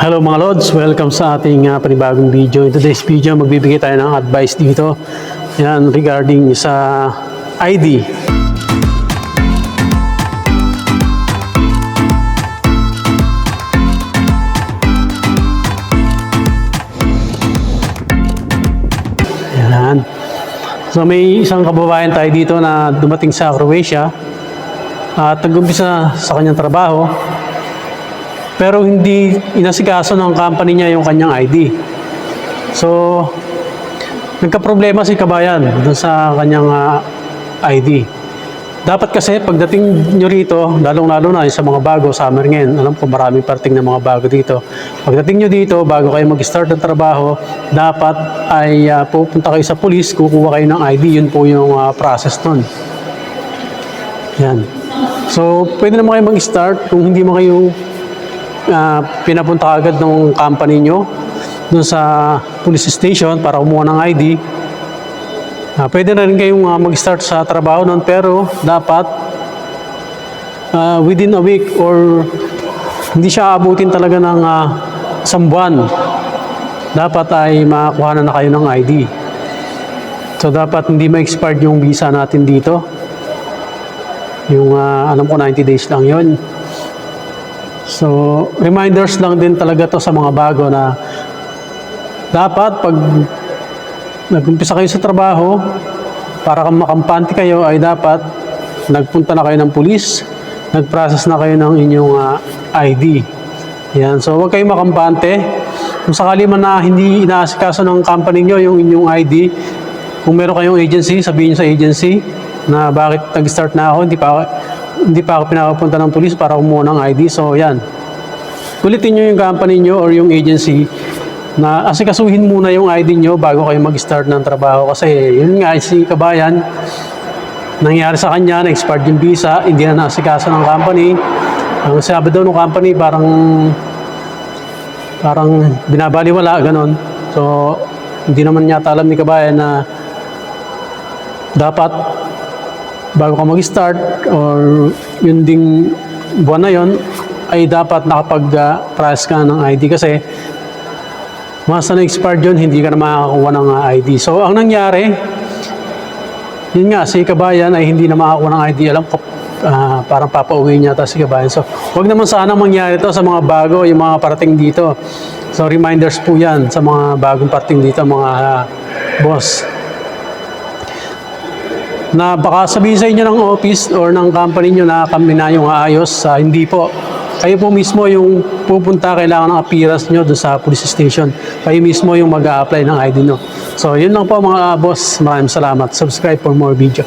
Hello mga Lods, welcome sa ating uh, panibagong video. In today's video, magbibigay tayo ng advice dito yan, regarding sa ID. Yan. So may isang kababayan tayo dito na dumating sa Croatia at nag-umpisa sa kanyang trabaho pero hindi inasikaso ng company niya yung kanyang ID. So, nagka-problema si kabayan dun sa kanyang ah, ID. Dapat kasi pagdating nyo rito, lalong-lalo na sa mga bago, summer ngayon, alam ko maraming parting ng mga bago dito. Pagdating nyo dito, bago kayo mag-start ng trabaho, dapat ay ah, pupunta kayo sa police, kukuha kayo ng ID, yun po yung ah, process nun. Yan. So, pwede naman kayo mag-start kung hindi mo kayo ah, pinapunta agad ng company nyo dun sa police station para kumuha ng ID. Ah, pwede na rin kayong ah, mag-start sa trabaho nun pero dapat ah, within a week or hindi siya abutin talaga ng uh, isang buwan. Dapat ay makakuha na, na kayo ng ID. So dapat hindi ma-expired yung visa natin dito. Yung ah, alam ko 90 days lang yon. So, reminders lang din talaga to sa mga bago na dapat pag nag-umpisa kayo sa trabaho, para kang makampante kayo ay dapat nagpunta na kayo ng pulis, nag-process na kayo ng inyong ah, ID. Yan. So, huwag kayong makampante. Kung sakali man na hindi inaasikaso ng company nyo yung inyong ID, kung meron kayong agency, sabihin nyo sa agency na bakit nag-start na ako, hindi pa ako, hindi pa ako pinapapunta ng pulis para kumuha ng ID. So, yan. Kulitin nyo yung company nyo or yung agency na asikasuhin muna yung ID nyo bago kayo mag-start ng trabaho. Kasi yun nga, si kabayan, nangyari sa kanya, na-expired yung visa, hindi na naasikaso ng company. Ang sabi daw ng company, parang parang binabaliwala, ganon. So, hindi naman yata alam ni kabayan na dapat bago ka mag-start or yun ding buwan na yon ay dapat nakapag-process ka ng ID kasi once na expired yun, hindi ka na makakakuha ng uh, ID. So, ang nangyari, yun nga, si kabayan ay hindi na makakuha ng ID. Alam ko, ah, parang papauwi niya ta si kabayan. So, wag naman sana mangyari to sa mga bago, yung mga parating dito. So, reminders po yan sa mga bagong parating dito, mga ah, boss na baka sabihin sa inyo ng office or ng company nyo na kami na yung aayos, ah, hindi po. Kayo po mismo yung pupunta, kailangan ng appearance nyo doon sa police station. Kayo mismo yung mag apply ng ID nyo. So, yun lang po mga boss. Maraming salamat. Subscribe for more video.